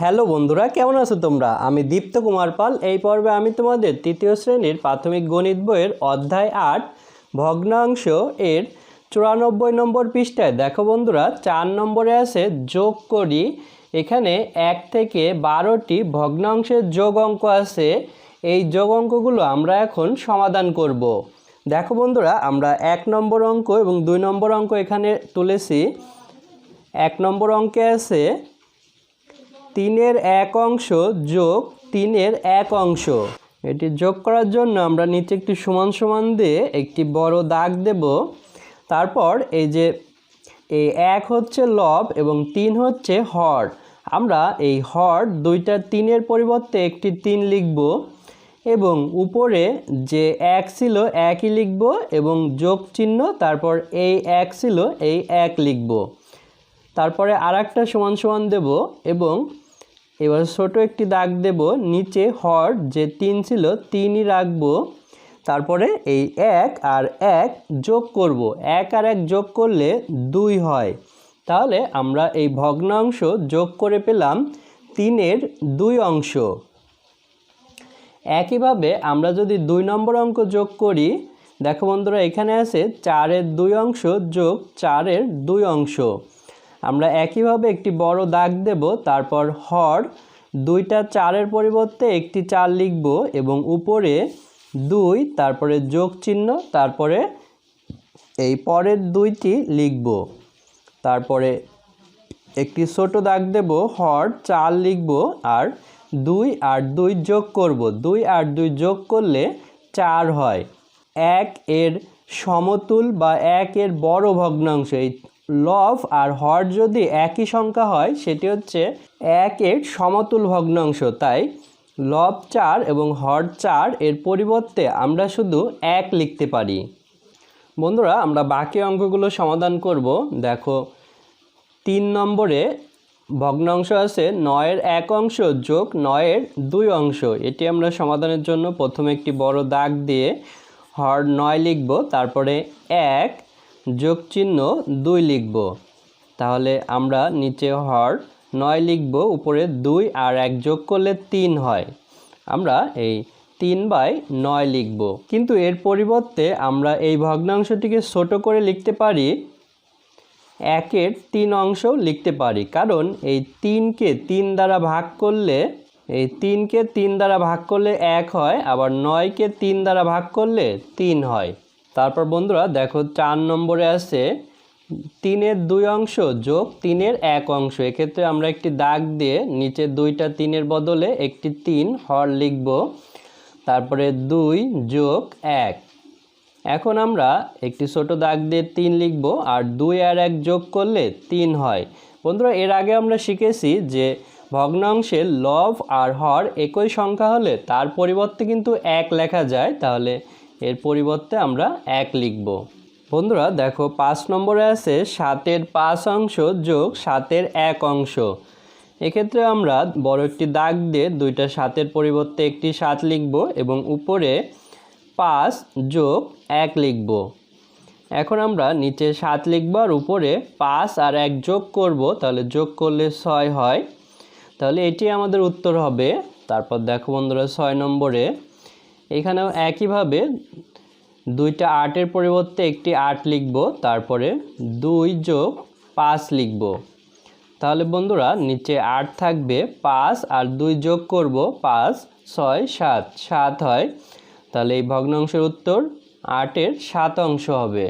Hello বন্ধুরা, কেমন আছো তোমরা? আমি দীপ্ত কুমার পাল। এই পর্বে আমি তোমাদের তৃতীয় শ্রেণির প্রাথমিক গণিত বইয়ের অধ্যায় আট, ভগ্নাংশ এর চুরানব্বই নম্বর পৃষ্ঠায়। দেখো বন্ধুরা, চার নম্বরে আছে যোগ করি। এখানে এক থেকে বারোটি ভগ্নাংশের যোগ অঙ্ক আছে। এই যোগ অঙ্কগুলো আমরা এখন সমাধান করব। দেখো বন্ধুরা, আমরা এক নম্বর অঙ্ক এবং দুই নম্বর অঙ্ক এখানে তুলেছি। এক নম্বর অঙ্কে আছে তিনের এক অংশ যোগ তিনের এক অংশ। এটি যোগ করার জন্য আমরা নিচে একটি সমান সমান দিয়ে একটি বড় দাগ দেব। তারপর এই যে এই এক হচ্ছে লব এবং তিন হচ্ছে হর। আমরা এই হর দুইটা তিনের পরিবর্তে একটি তিন লিখব এবং উপরে যে এক ছিল একই লিখব এবং যোগ চিহ্ন, তারপর এই এক ছিল এই এক লিখব। তারপরে আর একটা সমান সমান দেব এবং এবার ছোট একটি দাগ দেব, নিচে হর যে তিন ছিল তিনই রাখব। তারপরে এই এক আর এক যোগ করব। এক আর এক যোগ করলে দুই হয়। তাহলে আমরা এই ভগ্নাংশ যোগ করে পেলাম তিনের দুই অংশ। একইভাবে আমরা যদি দুই নম্বর অঙ্ক যোগ করি, দেখো বন্ধুরা এখানে আছে চারের দুই অংশ যোগ চারের দুই অংশ। আমরা একইভাবে একটি বড় দাগ দেব, তারপর হর, দুইটা চারের পরিবর্তে একটি চার লিখব এবং উপরে দুই, তারপরে যোগ চিহ্ন, তারপরে এই পরের দুইটি লিখব। তারপরে একটি ছোট দাগ দেব, হর চার লিখব আর দুই আর দুই যোগ করব। দুই আর দুই যোগ করলে চার হয়। এক এর সমতুল বা এক এর বড় ভগ্নাংশ, এই লভ আর হর যদি একই সংখ্যা হয়, সেটি হচ্ছে এক এর সমতুল ভগ্নাংশ। তাই লব চার এবং হর চার এর পরিবর্তে আমরা শুধু এক লিখতে পারি। বন্ধুরা, আমরা বাকি অঙ্কগুলো সমাধান করব। দেখো, তিন নম্বরে ভগ্নাংশ আছে নয়ের এক অংশ যোগ নয়ের দুই অংশ। এটি আমরা সমাধানের জন্য প্রথমে একটি বড় দাগ দিয়ে হর নয় লিখব, তারপরে এক যোগ চিহ্ন দুই লিখব। তাহলে আমরা নিচে হর নয় লিখব, উপরে দুই আর এক যোগ করলে তিন হয়। আমরা এই তিন বাই নয় লিখব। কিন্তু এর পরিবর্তে আমরা এই ভগ্নাংশটিকে ছোট করে লিখতে পারি, একের তিন অংশও লিখতে পারি। কারণ এই তিনকে তিন দ্বারা ভাগ করলে, এই তিনকে তিন দ্বারা ভাগ করলে এক হয়, আবার নয়কে তিন দ্বারা ভাগ করলে তিন হয়। তারপর বন্ধুরা দেখো চার নম্বরে আছে তিনের দুই অংশ যোগ তিনের এক অংশ। এক্ষেত্রে আমরা একটি দাগ দিয়ে নিচে দুইটা তিনের বদলে একটি তিন হর লিখব। তারপরে দুই যোগ এক। এখন আমরা একটি ছোট দাগ দিয়ে তিন লিখব আর দুই আর এক যোগ করলে তিন হয়। বন্ধুরা, এর আগে আমরা শিখেছি যে ভগ্নাংশে লব আর হর একই সংখ্যা হলে তার পরিবর্তে কিন্তু এক লেখা যায়। তাহলে এর পরিবর্তে আমরা এক লিখব। বন্ধুরা, দেখো, পাঁচ নম্বরে আছে সাতের পাঁচ অংশ যোগ সাতের এক অংশ। এক্ষেত্রে আমরা বড় একটি দাগ দিয়ে দুইটা সাতের পরিবর্তে একটি সাত লিখব এবং উপরে পাঁচ যোগ এক লিখব। এখন আমরা নিচে সাত লিখব আর উপরে পাঁচ আর এক যোগ করব, তাহলে যোগ করলে ছয় হয়। তাহলে এটি আমাদের উত্তর হবে। তারপর দেখো বন্ধুরা, ছয় নম্বরে এখানেও একইভাবে দুইটা আটের পরিবর্তে একটি আট লিখব, তারপরে দুই যোগ পাঁচ লিখব। তাহলে বন্ধুরা, নিচে আট থাকবে, পাঁচ আর দুই যোগ করব, পাঁচ, ছয়, সাত সাত হয়। তাহলে এই ভগ্নাংশের উত্তর আটের সাত অংশ হবে।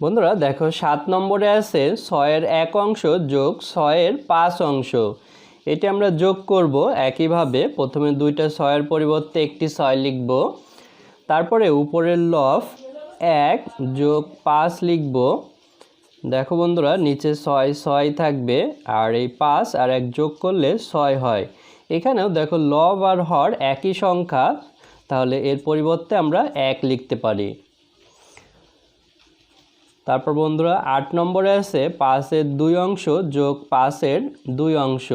বন্ধুরা, দেখো সাত নম্বরে আছে ছয়ের এক অংশ যোগ ছয়ের পাঁচ অংশ। এটি আমরা যোগ করব একইভাবে। প্রথমে দুইটা ছয়ের পরিবর্তে একটি ছয় লিখব। তারপরে উপরের লফ এক যোগ পাঁচ লিখব। দেখো বন্ধুরা, নিচে ছয় ছয় থাকবে, আর এই পাঁচ আর এক যোগ করলে ছয় হয়। এখানেও দেখো লব আর হর একই সংখ্যা, তাহলে এর পরিবর্তে আমরা এক লিখতে পারি। তারপর বন্ধুরা, আট নম্বরে আছে পাঁচের দুই অংশ যোগ পাঁচের দুই অংশ।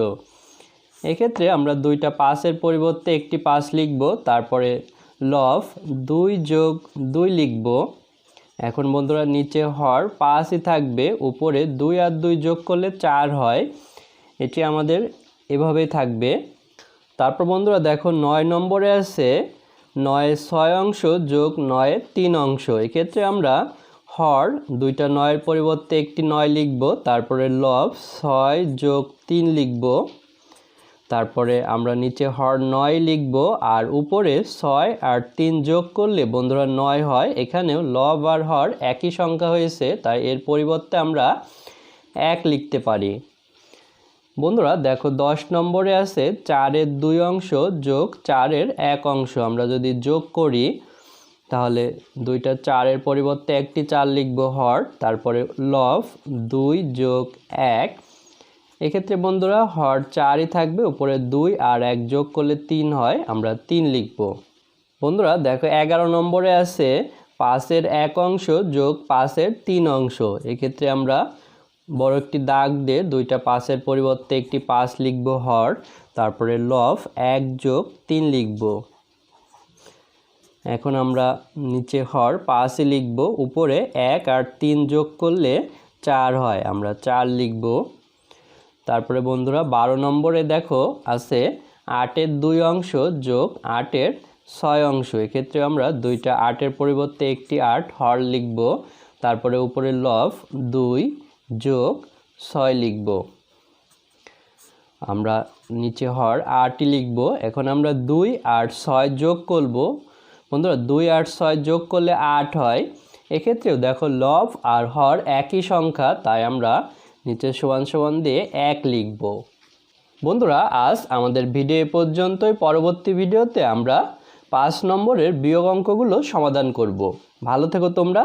এক্ষেত্রে আমরা দুইটা পাঁচের পরিবর্তে একটি পাঁচ লিখব, তারপরে লভ দুই যোগ দুই লিখব। এখন বন্ধুরা নিচে হর পাঁচই থাকবে, উপরে দুই আর দুই যোগ করলে চার হয়। এটি আমাদের এভাবেই থাকবে। তারপর বন্ধুরা দেখো নয় নম্বরে আছে, নয় ছয় অংশ যোগ নয় তিন অংশ। এক্ষেত্রে আমরা হর দুইটা নয়ের পরিবর্তে একটি নয় লিখব, তারপরে লব ছয় যোগ তিন লিখব। তারপরে আমরা নিচে হর নয় লিখব আর উপরে ছয় আর তিন যোগ করলে বন্ধুরা নয় হয়। এখানেও লব আর হর একই সংখ্যা হয়েছে, তাই এর পরিবর্তে আমরা এক লিখতে পারি। বন্ধুরা দেখো দশ নম্বরে আছে চারের দুই অংশ যোগ চারের এক অংশ। আমরা যদি যোগ করি, তাহলে দুইটা চারের পরিবর্তে একটি চার লিখব হর, তারপরে লভ দুই যোগ এক এক্ষেত্রে বন্ধুরা, হর চারই থাকবে, উপরে দুই আর এক যোগ করলে তিন হয়, আমরা তিন লিখব। বন্ধুরা, দেখো এগারো নম্বরে আছে, পাঁচের এক অংশ যোগ পাঁচের তিন অংশ। এক্ষেত্রে আমরা বড় একটি দাগ দিয়ে দুইটা পাঁচের পরিবর্তে একটি পাঁচ লিখব হর, তারপরে লভ এক যোগ তিন লিখব। এখন আমরা নিচে হর পাঁচই লিখব, উপরে এক আর তিন যোগ করলে চার হয়, আমরা চার লিখব। তারপরে বন্ধুরা বারো নম্বরে দেখো আছে আটের দুই অংশ যোগ আটের ছয় অংশ। এক্ষেত্রে আমরা দুইটা আটের পরিবর্তে একটি আট হর লিখব। তারপরে উপরে লভ দুই যোগ ছয় লিখব। আমরা নিচে হর আটই লিখব। এখন আমরা দুই আর ছয় যোগ করব। বন্ধুরা, দুই আর ছয় যোগ করলে আট হয়। এক্ষেত্রেও দেখো লভ আর হর একই সংখ্যা, তাই আমরা নিচে সমান সমান দিয়ে এক লিখব। বন্ধুরা, আজ আমাদের ভিডিও পর্যন্তই। পরবর্তী ভিডিওতে আমরা পাঁচ নম্বরের বিয়োগ অঙ্কগুলো সমাধান করব। ভালো থেকো তোমরা।